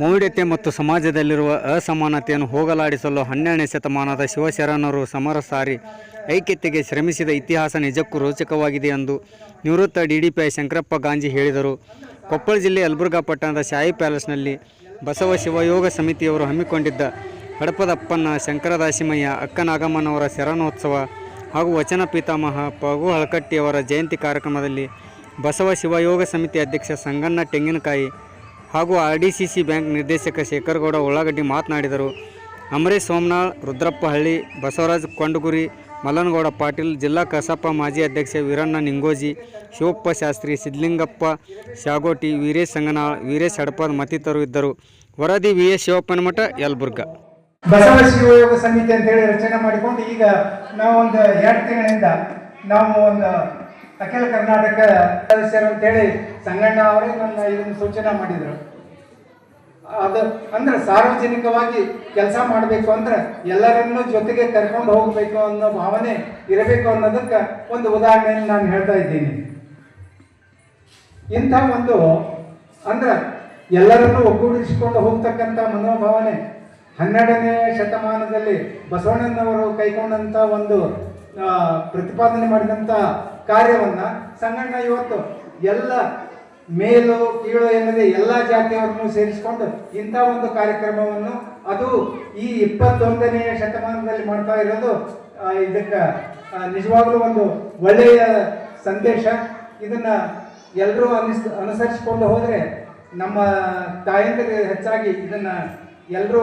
ಮೌಢ್ಯತೆ ಮತ್ತು ಸಮಾಜದಲ್ಲಿರುವ ಅಸಮಾನತೆಯನ್ನು ಹೋಗಲಾಡಿಸಲು ಹನ್ನೆರಡನೇ ಶತಮಾನದ ಶಿವಶರಣರು ಸಮರ ಸಾರಿ ಐಕ್ಯತೆಗೆ ಶ್ರಮಿಸಿದ ಇತಿಹಾಸ ನಿಜಕ್ಕೂ ರೋಚಕವಾಗಿದೆ ಎಂದು ನಿವೃತ್ತ ಡಿಡಿಪಿಐ ಶಂಕರಪ್ಪ ಗಾಂಜಿ ಹೇಳಿದರು. ಕೊಪ್ಪಳ ಜಿಲ್ಲೆ ಯಲಬುರ್ಗಾ ಪಟ್ಟಣದ ಶಾಯಿ ಪ್ಯಾಲೇಸ್ನಲ್ಲಿ ಬಸವ ಶಿವಯೋಗ ಸಮಿತಿಯವರು ಹಮ್ಮಿಕೊಂಡಿದ್ದ ಹಡಪದಪ್ಪನ ಶಂಕರದಾಸಿಮಯ್ಯ ಅಕ್ಕನಾಗಮ್ಮನವರ ಶರಣೋತ್ಸವ ಹಾಗೂ ವಚನ ಪಿತಾಮಹ ಪಗು ಹಳಕಟ್ಟಿಯವರ ಜಯಂತಿ ಕಾರ್ಯಕ್ರಮದಲ್ಲಿ ಬಸವ ಶಿವಯೋಗ ಸಮಿತಿ ಅಧ್ಯಕ್ಷ ಸಂಗಣ್ಣ ತೆಂಗಿನಕಾಯಿ ಹಾಗೂ R D C C bank ನಿರ್ದೇಶಕ ಶೇಖರಗೌಡ ಉಳ್ಳಾಗಡ್ಡಿ ಮಾತನಾಡಿದರು. ಅಮರೇಶ್ ಸೋಮನಾಳ್, ರುದ್ರಪ್ಪಹಳ್ಳಿ, ಬಸವರಾಜ್ ಕೊಂಡಗುರಿ, ಮಲ್ಲನಗೌಡ ಪಾಟೀಲ್, ಜಿಲ್ಲಾ ಕಸಾಪ ಮಾಜಿ ಅಧ್ಯಕ್ಷ ವೀರಣ್ಣ ನಿಂಗೋಜಿ, ಶಿವಪ್ಪ ಶಾಸ್ತ್ರಿ, ಸಿದ್ಲಿಂಗಪ್ಪ ಶಾಗೋಟಿ, ವೀರೇಶ್ ಸಂಗನಾಳ್, ವೀರೇಶ್ ಹಡಪದ್ ಮತ್ತಿತರರು ಇದ್ದರು. ವರದಿ ವಿ ಎಸ್ ಶಿವಪ್ಪನಮಠ, ಯಲ್ಬುರ್ಗ. ಬಸವ ಶಿವಯೋಗ ಸಮಿತಿ ಅಂತ ಹೇಳಿ ರಚನೆ ಮಾಡಿಕೊಂಡು ಈಗ ನಾವು ಒಂದು ಎರಡು ತಿಂಗಳಿಂದ ನಾವು ಒಂದು ಅಖಿಲ ಕರ್ನಾಟಕ ಸದಸ್ಯರು ಅಂತೇಳಿ ಸಂಗಣ್ಣ ಅವರೇ ನನ್ನ ಇದನ್ನು ಸೂಚನೆ ಮಾಡಿದರು. ಅದು ಅಂದ್ರೆ ಸಾರ್ವಜನಿಕವಾಗಿ ಕೆಲಸ ಮಾಡಬೇಕು ಅಂದ್ರೆ ಎಲ್ಲರನ್ನೂ ಜೊತೆಗೆ ಕರ್ಕೊಂಡು ಹೋಗಬೇಕು ಅನ್ನೋ ಭಾವನೆ ಇರಬೇಕು ಅನ್ನೋದಕ್ಕೆ ಒಂದು ಉದಾಹರಣೆಯನ್ನು ನಾನು ಹೇಳ್ತಾ ಇದ್ದೀನಿ. ಇಂಥ ಒಂದು ಅಂದ್ರೆ ಎಲ್ಲರನ್ನೂ ಒಗ್ಗೂಡಿಸಿಕೊಂಡು ಹೋಗ್ತಕ್ಕಂಥ ಮನೋಭಾವನೆ ಹನ್ನೆರಡನೇ ಶತಮಾನದಲ್ಲಿ ಬಸವಣ್ಣನವರು ಕೈಗೊಂಡಂಥ ಒಂದು ಪ್ರತಿಪಾದನೆ ಮಾಡಿದಂಥ ಕಾರ್ಯವನ್ನ ಸಂಗಣ್ಣ ಇವತ್ತು ಎಲ್ಲ ಮೇಲು ಕೀಳು ಎನ್ನದೆ ಎಲ್ಲ ಜಾತಿಯವರನ್ನು ಸೇರಿಸಿಕೊಂಡು ಇಂಥ ಒಂದು ಕಾರ್ಯಕ್ರಮವನ್ನು ಅದು ಈ ಇಪ್ಪತ್ತೊಂದನೆಯ ಶತಮಾನದಲ್ಲಿ ಮಾಡ್ತಾ ಇರೋದು ಇದಕ್ಕೆ ನಿಜವಾಗ್ಲೂ ಒಂದು ಒಳ್ಳೆಯ ಸಂದೇಶ. ಇದನ್ನ ಎಲ್ಲರೂ ಅನಿಸ್, ಅನುಸರಿಸಿಕೊಂಡು ಹೋದರೆ ನಮ್ಮ ತಾಯಂದಿರಿಗೆ ಹೆಚ್ಚಾಗಿ ಇದನ್ನ ಎಲ್ಲರೂ